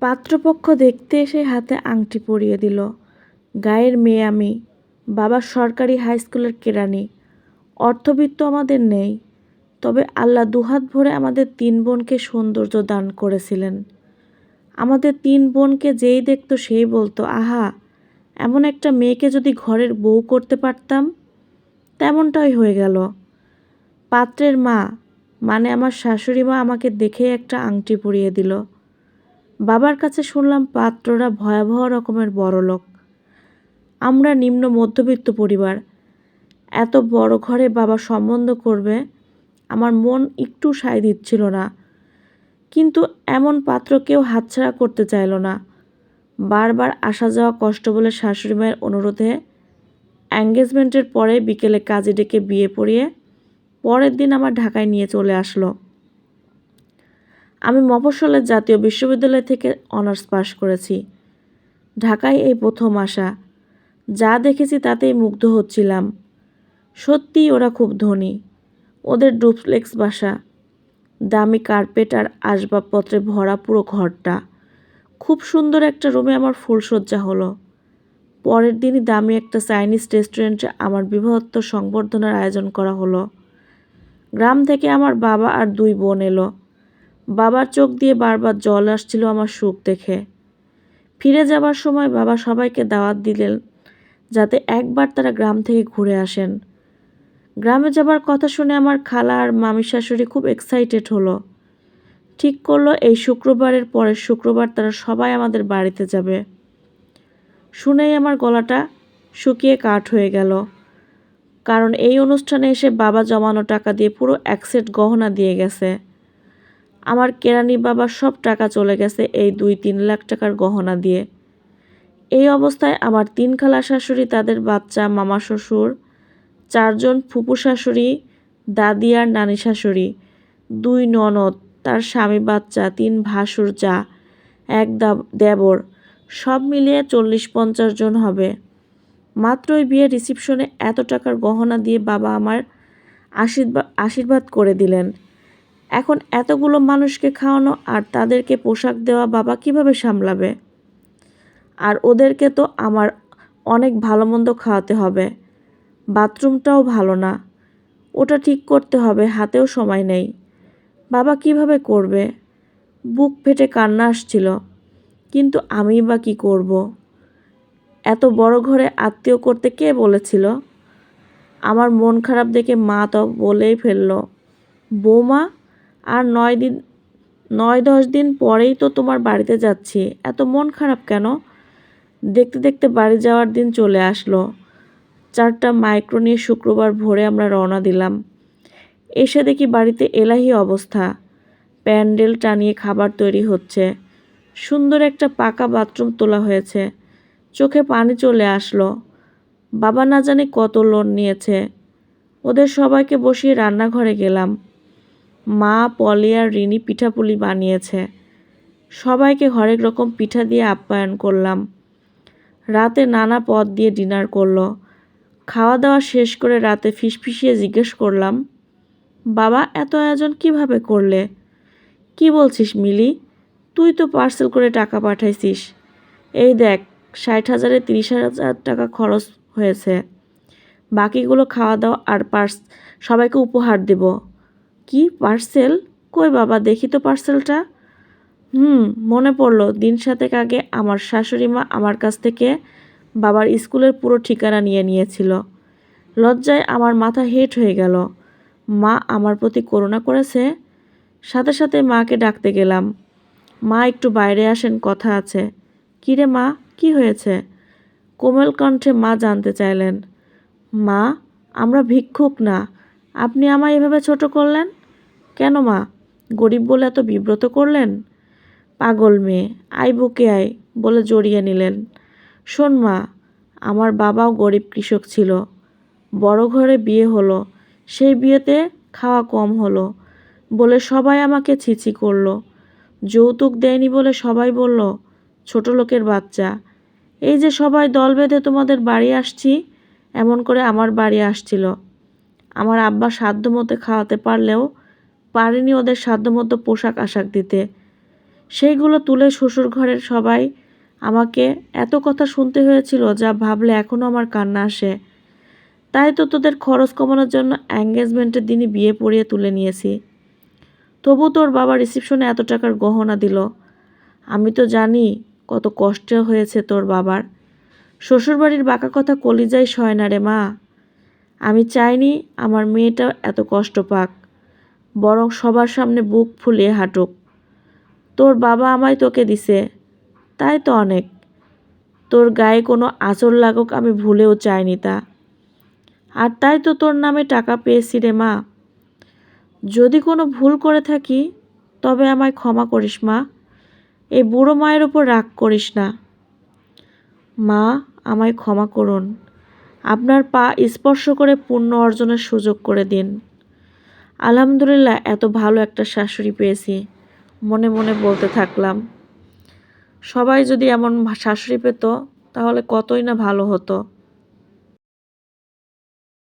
পাত্রপক্ষ দেখতে এসে হাতে আংটি পরিয়ে দিল। গায়ের মেয়ে আমি বাবা সরকারি হাই স্কুলের কেরানি। অর্থবিত্ত আমাদের নেই। তবে আল্লাহ দুহাত ভরে আমাদের তিন বোনকে সৌন্দর্য দান করেছিলেন। আমাদের তিন বোনকে যেই দেখতো সেই বলতো, আহা, এমন একটা মেয়েকে যদি ঘরের বউ করতে পারতাম? তেমনটাই হয়ে গেল। পাত্রের মা মানে আমার শাশুড়ি মা আমাকে দেখে একটা আংটি পরিয়ে দিল। বাবার কাছে শুনলাম পাত্ররা ভয়াবহ রকমের বড়লোক। আমরা নিম্ন মধ্যবিত্ত পরিবার। এত বড় ঘরে বাবা সম্বন্ধ করবে, আমার মন একটু সায় দিচ্ছিল না। কিন্তু এমন পাত্র কেউ হাতছাড়া করতে চাইল না। বারবার আসা যাওয়া কষ্ট বলে শাশুড়ি মায়ের অনুরোধে এঙ্গেজমেন্টের পরে বিকেলে কাজে ডেকে বিয়ে পড়িয়ে পরের দিন আমার ঢাকায় নিয়ে চলে আসলো। আমি মফস্বলের জাতীয় বিশ্ববিদ্যালয় থেকে অনার্স পাশ করেছি। ঢাকায় এই প্রথম আসা। যা দেখেছি তাতেই মুগ্ধ হচ্ছিলাম। সত্যিই ওরা খুব ধনী। ওদের ডুপ্লেক্স বাসা। দামি কার্পেট আর আসবাবপত্রে ভরা পুরো ঘরটা। খুব সুন্দর একটা রুমে আমার ফুলসজ্জা হলো। পরের দিনই দামি একটা চাইনিজ রেস্টুরেন্টে আমার বিবাহত্ব সংবর্ধনার আয়োজন করা হলো। গ্রাম থেকে আমার বাবা আর দুই বোন এলো। বাবার চোখ দিয়ে বারবার জল আসছিল আমার সুখ দেখে। ফিরে যাবার সময় বাবা সবাইকে দাওয়াত দিলেন যাতে একবার তারা গ্রাম থেকে ঘুরে আসেন। গ্রামে যাবার কথা শুনে আমার খালা আর মামি শাশুড়ি খুব এক্সাইটেড হলো। ঠিক করল এই শুক্রবারের পরের শুক্রবার তারা সবাই আমাদের বাড়িতে যাবে। শুনেই আমার গলাটা শুকিয়ে কাঠ হয়ে গেল। কারণ এই অনুষ্ঠানে এসে বাবা জমানো টাকা দিয়ে পুরো এক সেট গহনা দিয়ে গেছে। আমার কেরানি বাবা সব টাকা চলে গেছে এই দুই তিন লাখ টাকার গহনা দিয়ে। এই অবস্থায় আমার তিন খালা শাশুড়ি, তাদের বাচ্চা, মামা শ্বশুর, চারজন ফুপু শাশুড়ি, দাদি আর নানি শাশুড়ি, দুই ননদ, তার স্বামী বাচ্চা, তিন ভাসুর যা, এক দেবর, সব মিলিয়ে চল্লিশ পঞ্চাশ জন হবে। মাত্রই বিয়ের রিসিপশনে এত টাকার গহনা দিয়ে বাবা আমার আশীর্বাদ আশীর্বাদ করে দিলেন। এখন এতগুলো মানুষকে খাওয়ানো আর তাদেরকে পোশাক দেওয়া বাবা কীভাবে সামলাবে? আর ওদেরকে তো আমার অনেক ভালো মন্দ খাওয়াতে হবে। বাথরুমটাও ভালো না। ওটা ঠিক করতে হবে, হাতেও সময় নেই। বাবা কীভাবে করবে? বুক ফেটে কান্না আসছিল। কিন্তু আমি বা কী করব। এত বড় ঘরে আত্মীয় করতে কে বলেছিল? আমার মন খারাপ দেখে মা তো বলেই ফেলল, বৌমা আর নয় দিন, নয় দশ দিন পরেই তো তোমার বাড়িতে যাচ্ছি। এত মন খারাপ কেন? দেখতে দেখতে বাড়ি যাওয়ার দিন চলে আসলো। চারটা মাইক্রো নিয়ে শুক্রবার ভোরে আমরা রওনা দিলাম। এসে দেখি বাড়িতে এলাহি অবস্থা। প্যান্ডেল টানিয়ে খাবার তৈরি হচ্ছে। সুন্দর একটা পাকা বাথরুম তোলা হয়েছে। চোখে পানি চলে আসলো। বাবা না জানে কত লোন নিয়েছে। ওদের সবাইকে বসিয়ে রান্নাঘরে গেলাম। মা, পলি আর রিনি পিঠাপুলি বানিয়েছে। সবাইকে হরেক রকম পিঠা দিয়ে আপ্যায়ন করলাম। রাতে নানা পদ দিয়ে ডিনার করল। খাওয়া দাওয়া শেষ করে রাতে ফিসফিসিয়ে জিজ্ঞেস করলাম, বাবা, এত আয়োজন কীভাবে করলে? কি বলছিস মিলি? তুই তো পার্সেল করে টাকা পাঠাইছিস। এই দেখ, ষাট হাজারে তিরিশ হাজার টাকা খরচ হয়েছে। বাকিগুলো খাওয়া দাওয়া আর পার্স, সবাইকে উপহার দেব। কি পার্সেল? কই বাবা, দেখি তো পার্সেলটা। হুম, মনে পড়ল, দিন সাতেক আগে আমার শাশুড়ি মা আমার কাছ থেকে বাবার স্কুলের পুরো ঠিকানা নিয়ে নিয়েছিল। লজ্জায় আমার মাথা হেট হয়ে গেল। মা আমার প্রতি করুণা করেছে। সাথে সাথে মাকে ডাকতে গেলাম। মা একটু বাইরে আসেন, কথা আছে। কিরে মা, কি হয়েছে? কোমল কণ্ঠে মা জানতে চাইলেন। মা, আমরা ভিক্ষুক না। আপনি আমায় এভাবে ছোট করলেন? কেন মা? গরিব বলে এত বিব্রত করলেন? পাগল মেয়ে আই বুকে আয় বলে জড়িয়ে নিলেন। শোন মা, আমার বাবাও গরিব কৃষক ছিল। বড় ঘরে বিয়ে হলো, সেই বিয়েতে খাওয়া কম হলো বলে সবাই আমাকে ছিছি করল। যৌতুক দেয়নি বলে সবাই বলল, ছোট লোকের বাচ্চা, এই যে সবাই দল বেঁধে তোমাদের বাড়ি আসছি, এমন করে আমার বাড়ি আসছিল। আমার আব্বা সাধ্য মতো খাওয়াতে পারলেও পারেনি ওদের সাধ্য মতো পোশাক আশাক দিতে। সেইগুলো তুলে শ্বশুর ঘরের সবাই আমাকে এত কথা শুনতে হয়েছিল যা ভাবলে এখনও আমার কান্না আসে। তাই তো তোদের খরচ কমানোর জন্য এঙ্গেজমেন্টের দিনই বিয়ে পড়িয়ে তুলে নিয়েছি। তবু তোর বাবা রিসিপশনে এত টাকার গহনা দিল। আমি তো জানি কত কষ্ট হয়েছে তোর বাবার। শ্বশুরবাড়ির বাঁকা কথা কলিজাই সয় না রে মা। আমি চাইনি আমার মেয়েটা এত কষ্ট পাক। বরং সবার সামনে বুক ফুলিয়ে হাঁটুক। তোর বাবা আমায় তোকে দিছে, তাই তো অনেক। তোর গায়ে কোনো আঁচড় লাগুক আমি ভুলেও চাইনি তা। আর তাই তো তোর নামে টাকা পেয়েছি রে মা। যদি কোনো ভুল করে থাকি, তবে আমায় ক্ষমা করিস মা। এই বুড়ো মায়ের ওপর রাগ করিস না। মা, আমায় ক্ষমা করুন। আপনার পা স্পর্শ করে পুণ্য অর্জনের সুযোগ করে দিন। আলহামদুলিল্লাহ, এত ভালো একটা শাশুড়ি পেয়েছি। মনে মনে বলতে থাকলাম। সবাই যদি এমন শাশুড়ি পেত, তাহলে কতই না ভালো হতো।